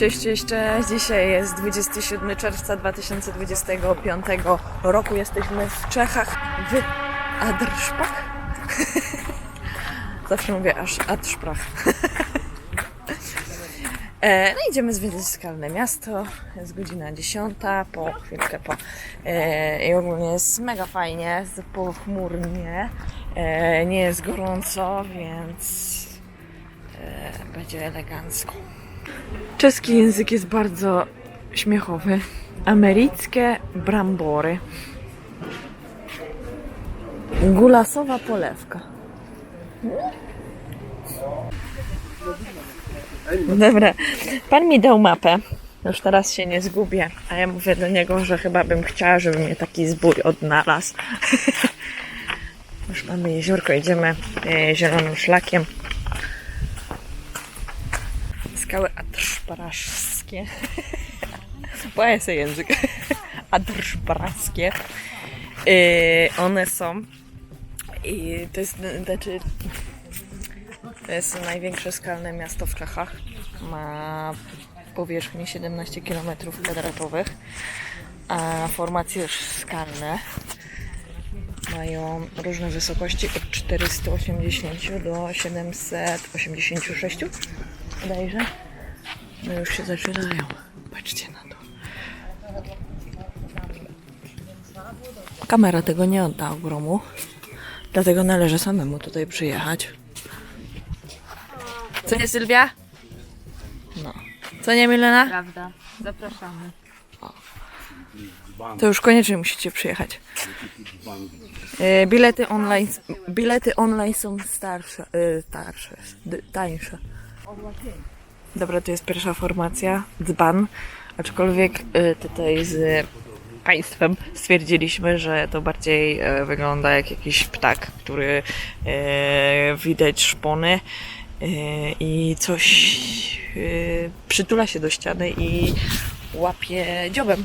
Cześć, cześć. Dzisiaj jest 27 czerwca 2025 roku. Jesteśmy w Czechach, w Adrszpach. Zawsze mówię aż Adrszpach. E, no idziemy zwiedzić skalne miasto. Jest godzina 10, po chwilkę po. E, I ogólnie jest mega fajnie, pochmurnie. E, nie jest gorąco, więc będzie elegancko. Czeski język jest bardzo śmiechowy. Ameryckie brambory. Gulasowa polewka. Dobra, pan mi dał mapę. Już teraz się nie zgubię. A ja mówię do niego, że chyba bym chciała, żeby mnie taki zbój odnalazł. Już mamy jeziorko, idziemy e, zielonym szlakiem. Skały adrszparaskie. Boję język. Adrszparaskie. Yy, one są. I to jest, znaczy, to jest największe skalne miasto w Czechach. Ma powierzchnię 17 km kwadratowych, a formacje skalne mają różne wysokości od 480 do 786 bodajże. No już się zaczynają. Patrzcie na to. Kamera tego nie odda ogromu, dlatego należy samemu tutaj przyjechać. Co nie Sylwia? No. Co nie Milena? Prawda. Zapraszamy. To już koniecznie musicie przyjechać. E, Bilety online, bilety online są starsze, e, starsze, d- tańsze. Dobra, to jest pierwsza formacja, dzban, aczkolwiek e, tutaj z państwem stwierdziliśmy, że to bardziej e, wygląda jak jakiś ptak, który e, widać szpony i coś przytula się do ściany i łapie dziobem.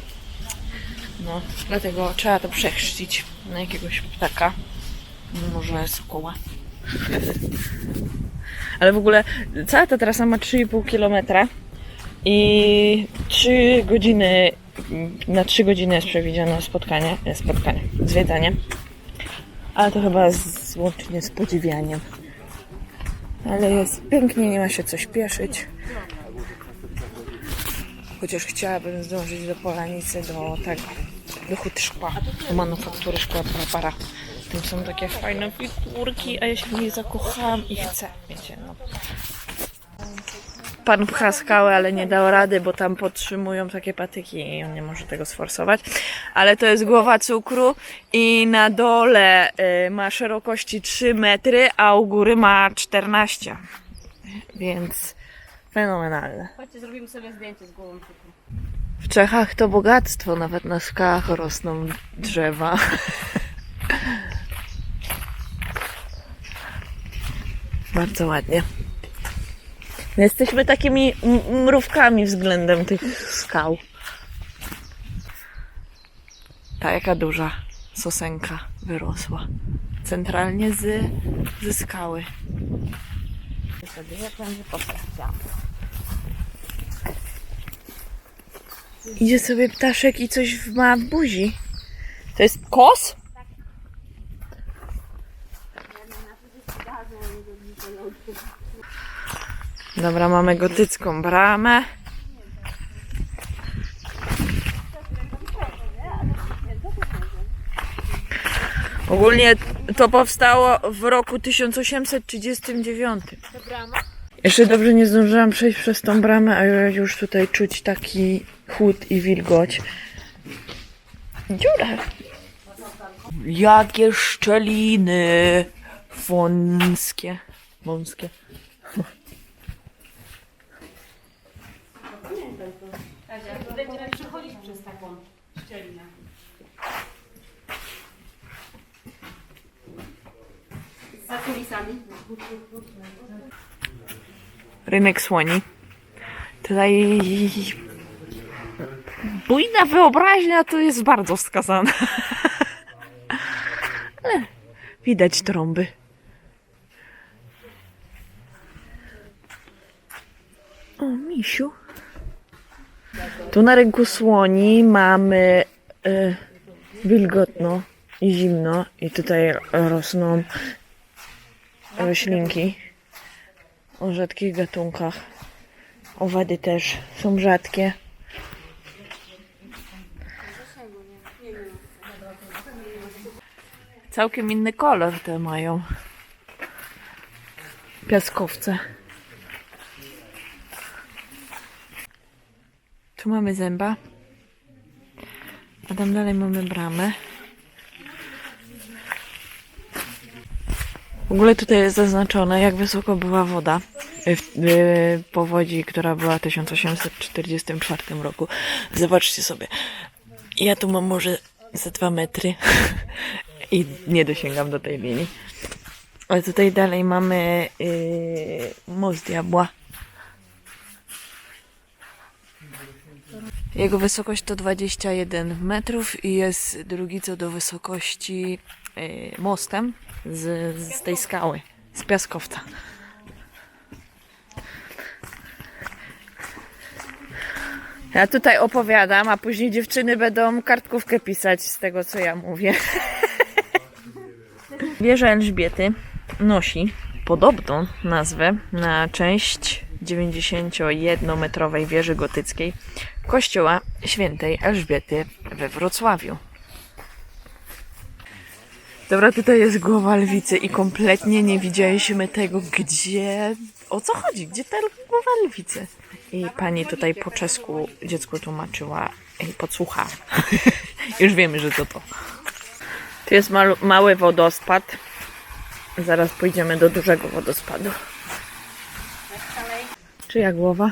No, dlatego trzeba to przechrzcić na jakiegoś ptaka. Może sokoła. Ale w ogóle cała ta trasa ma 3,5 km i 3 godziny, na 3 godziny jest przewidziane spotkanie, spotkanie, zwiedzanie. Ale to chyba z, łącznie z podziwianiem. Ale jest pięknie, nie ma się co śpieszyć. Chociaż chciałabym zdążyć do Polanicy, do tego, do hut szkła, do manufaktury szkła para. Tam są takie fajne figurki, a ja się w niej zakochałam i chcę, wiecie, no. Pan pcha skałę, ale nie dał rady, bo tam podtrzymują takie patyki i on nie może tego sforsować. Ale to jest głowa cukru i na dole y, ma szerokości 3 metry, a u góry ma 14. Więc fenomenalne. Chodźcie, zrobimy sobie zdjęcie z głową cukru. W Czechach to bogactwo, nawet na skałach rosną drzewa. Bardzo ładnie. Jesteśmy takimi mrówkami względem tych skał. Ta jaka duża sosenka wyrosła. Centralnie z, ze skały. Idzie sobie ptaszek i coś ma w buzi. To jest kos? Dobra, mamy gotycką bramę. Ogólnie to powstało w roku 1839. Jeszcze dobrze nie zdążyłam przejść przez tą bramę, a już tutaj czuć taki chłód i wilgoć. Dziura. Jakie szczeliny wąskie. Wąskie. Będziemy szczelinę. Rynek słoni. Tutaj bujna wyobraźnia tu jest bardzo wskazana. Ale widać trąby. O, misiu. Tu na rynku słoni mamy y, wilgotno i zimno i tutaj rosną roślinki o rzadkich gatunkach. Owady też są rzadkie. Całkiem inny kolor te mają. Piaskowce. Tu mamy zęba. A tam dalej mamy bramę. W ogóle tutaj jest zaznaczone, jak wysoko była woda w, powodzi, która była w 1844 roku. Zobaczcie sobie. Ja tu mam może ze dwa metry i nie dosięgam do tej linii. Ale tutaj dalej mamy yy, most diabła. Jego wysokość to 21 metrów i jest drugi co do wysokości yy, mostem z, z tej skały, z piaskowca. Ja tutaj opowiadam, a później dziewczyny będą kartkówkę pisać z tego, co ja mówię. Wieża Elżbiety nosi podobną nazwę na część 91-metrowej wieży gotyckiej kościoła świętej Elżbiety we Wrocławiu. Dobra, tutaj jest głowa lwicy i kompletnie nie widzieliśmy tego, gdzie, o co chodzi, gdzie ta głowa lwicy. I pani tutaj po czesku dziecku tłumaczyła i podsłucha. Już wiemy, że to to. Tu jest mały wodospad. Zaraz pójdziemy do dużego wodospadu. Czyja głowa?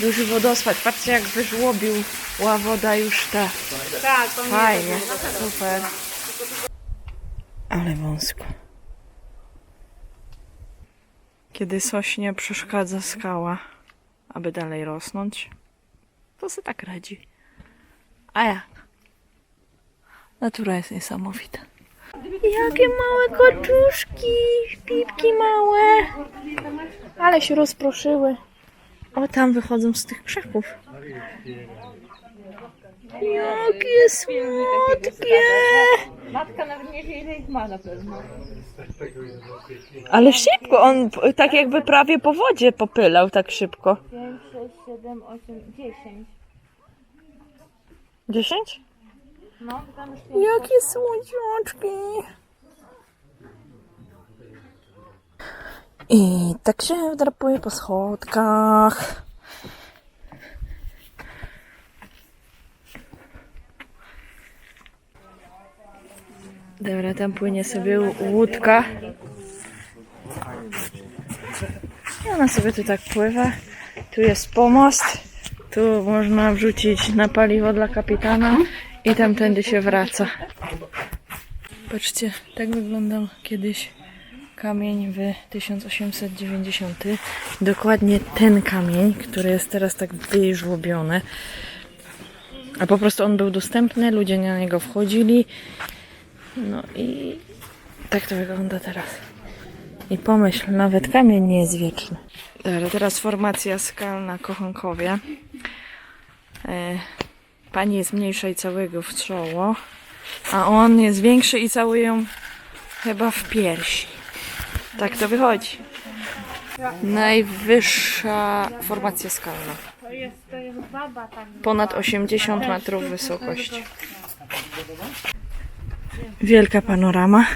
Duży wodospad. Patrzcie jak wyżłobił woda już ta. Tak, to nie Fajnie, super. Ale wąsko. Kiedy sośnie przeszkadza skała, aby dalej rosnąć, to se tak radzi. A jak? Natura jest niesamowita. Jakie małe koczuszki, pipki małe. Ale się rozproszyły. O, tam wychodzą z tych krzaków. Jakie słodkie! Matka nawet nie wie, ile ich ma na pewno. Ale szybko, on p- tak jakby prawie po wodzie popylał tak szybko. 5, 6, 7, 8, 10. 10? No, tam już Jakie słodziaczki! I tak się wdrapuje po schodkach. Dobra, tam płynie sobie łódka. I ona sobie tu tak pływa. Tu jest pomost. Tu można wrzucić na paliwo dla kapitana i tamtędy się wraca. Patrzcie, tak wyglądał kiedyś kamień w 1890. Dokładnie ten kamień, który jest teraz tak wyżłobiony. A po prostu on był dostępny, ludzie na niego wchodzili. No i tak to wygląda teraz. I pomyśl, nawet kamień nie jest wieczny. Dobra, teraz formacja skalna Kochankowie. Pani jest mniejsza i całego w czoło, a on jest większy i cały ją chyba w piersi. Tak to wychodzi. Najwyższa formacja skalna. Ponad 80 metrów wysokości. Wielka panorama.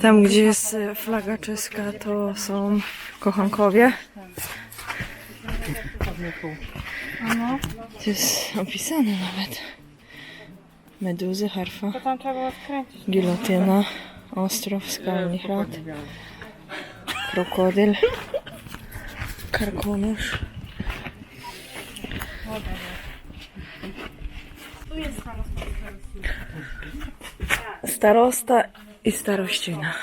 Tam, gdzie jest flaga czeska, to są kochankowie. No, To jest opisane nawet. Meduzy, harfa, to tam trzeba było skręcić. gilotyna, ostrów, skalny hrad, krokodyl, karkonosz. Tu jest starosta. Starosta i starościna.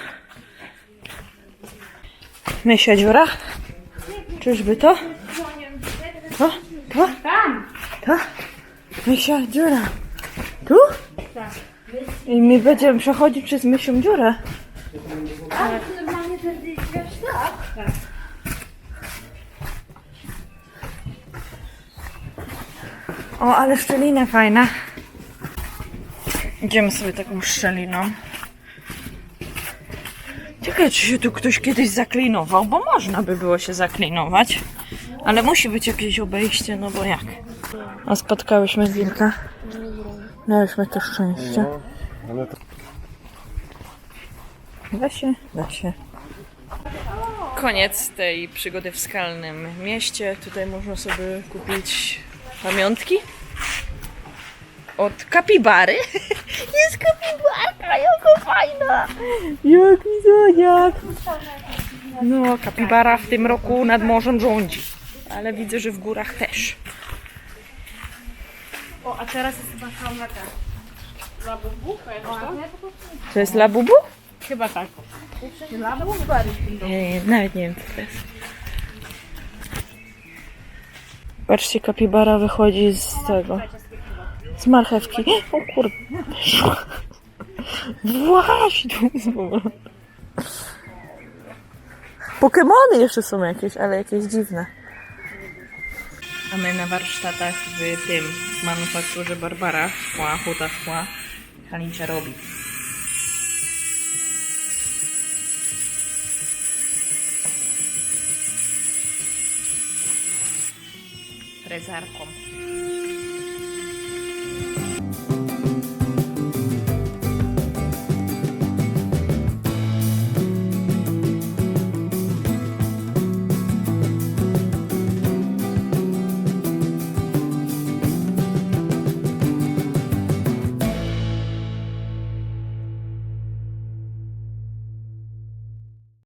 Mysia dziura? Czyżby to? To? Tam! To? Mysia dziura. Tu? I my będziemy przechodzić przez mysią dziurę. Ale to normalnie ten wiesz, tak? O, ale szczelina fajna. Idziemy sobie taką szczeliną. Ciekawe, czy się tu ktoś kiedyś zaklinował, bo można by było się zaklinować. Ale musi być jakieś obejście, no bo jak? A spotkałyśmy wilka. Miałyśmy to szczęście. Da się, da się. Koniec tej przygody w skalnym mieście. Tutaj można sobie kupić pamiątki od kapibary. Jest kapibarka, jaka fajna! Jaki zodiak! No, kapibara w tym roku nad morzem rządzi. Ale widzę, że w górach też. O, a teraz jest chyba kamera. Labubu? To jest labubu? Chyba tak. Labubu bary. Nie, nawet nie wiem co to jest. Patrzcie, kapibara wychodzi z tego. Z marchewki. O kurde. Właśnie tu z powrotem. Pokemony jeszcze są jakieś, ale jakieś dziwne. A my na warsztatach w tym, w manufakturze Barbara, szkła, huta szkła, Halincia robi. Frezarką.